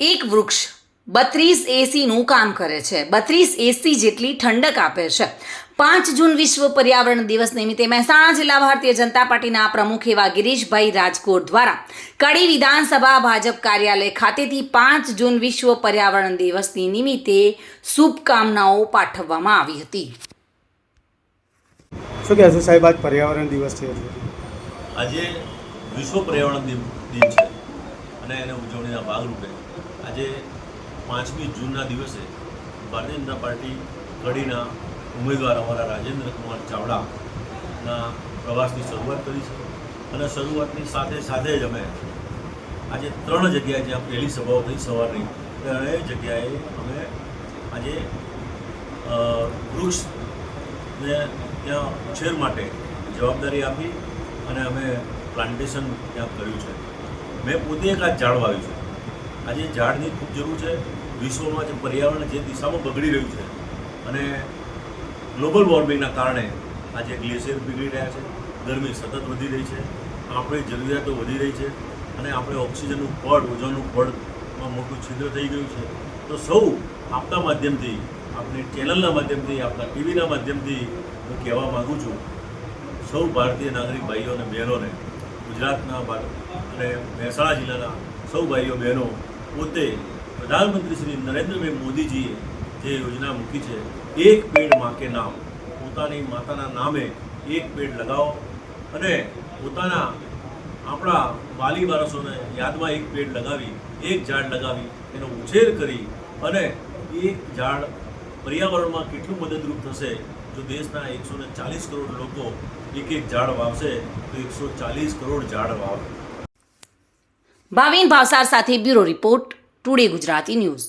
એક વૃક્ષ બત્રીસ એસીનું કામ કરે છે. બત્રીસ એસી જેટલી ઠંડક આપે છે. પાંચ જૂન વિશ્વ પર્યાવરણ દિવસ નિમિત્તે મહેસાણા જિલ્લા ભારતીય જનતા પાર્ટીના પ્રમુખ એવા ગિરીશભાઈ રાજકોટ દ્વારા કડી વિધાનસભા ભાજપ કાર્યાલય ખાતેથી પાંચ જૂન વિશ્વ પર્યાવરણ દિવસની નિમિત્તે શુભકામનાઓ પાઠવવામાં આવી હતી. શું કહેશો સાહેબ આજ પર્યાવરણ દિવસ છે આજે વિશ્વ પર્યાવરણ દિન છે. અને એને ઉજવણીના ભાગરૂપે આજે પાંચમી જૂનના દિવસે ભારતીય જનતા પાર્ટી કડીના ઉમેદવાર અમારા રાજેન્દ્ર કુમાર ચાવડાના પ્રવાસની શરૂઆત કરી છે. અને શરૂઆતની સાથે સાથે જ અમે આજે ત્રણ જગ્યાએ જ્યાં પહેલી સભાઓ થઈ સવારની, ત્રણેય જગ્યાએ અમે આજે વૃક્ષને ત્યાં ઉછેર માટે જવાબદારી આપી અને અમે પ્લાન્ટેશન ત્યાં કર્યું છે. મેં પોતે એક આ ઝાડ વાવ્યું છે. આજે ઝાડની ખૂબ જરૂર છે. વિશ્વમાં જે પર્યાવરણ જે દિશામાં બગડી રહ્યું છે. અને ગ્લોબલ વોર્મિંગના કારણે આજે ગ્લેશિયર પીગળી રહ્યા છે. ગરમી સતત વધી રહી છે. આપણી જરૂરિયાતો વધી રહી છે. અને આપણે ઓક્સિજનનું પડ, ઓઝોનનું પડમાં મોટું છિદ્ર થઈ ગયું છે. તો સૌ આપના માધ્યમથી આપણી ચેનલના માધ્યમથી આપણા ટીવીના માધ્યમથી હું કહેવા માગું છું. સૌ ભારતીય નાગરિક ભાઈઓ અને બહેનોને ગુજરાતના અને મહેસાણા જિલ્લાના સૌ ભાઈઓ, બહેનો પોતે પ્રધાનમંત્રી શ્રી નરેન્દ્રભાઈ મોદીજીએ જે યોજના મૂકી છે, એક પેડમાં કે નામ. પોતાની માતાના નામે એક પેડ લગાવો અને પોતાના આપણા વાલી વારસોને યાદમાં એક પેડ લગાવી, એક ઝાડ લગાવી, એનો ઉછેર કરી અને એક ઝાડ પર્યાવરણમાં કેટલું મદદરૂપ થશે? જો દેશના એકસો ને ચાલીસ કરોડ લોકો એક એક ઝાડ વાવશે, તો એકસો ચાલીસ કરોડ ઝાડ વાવે ભાવિન ભાવસાર સાથે bureau report today Gujarati news.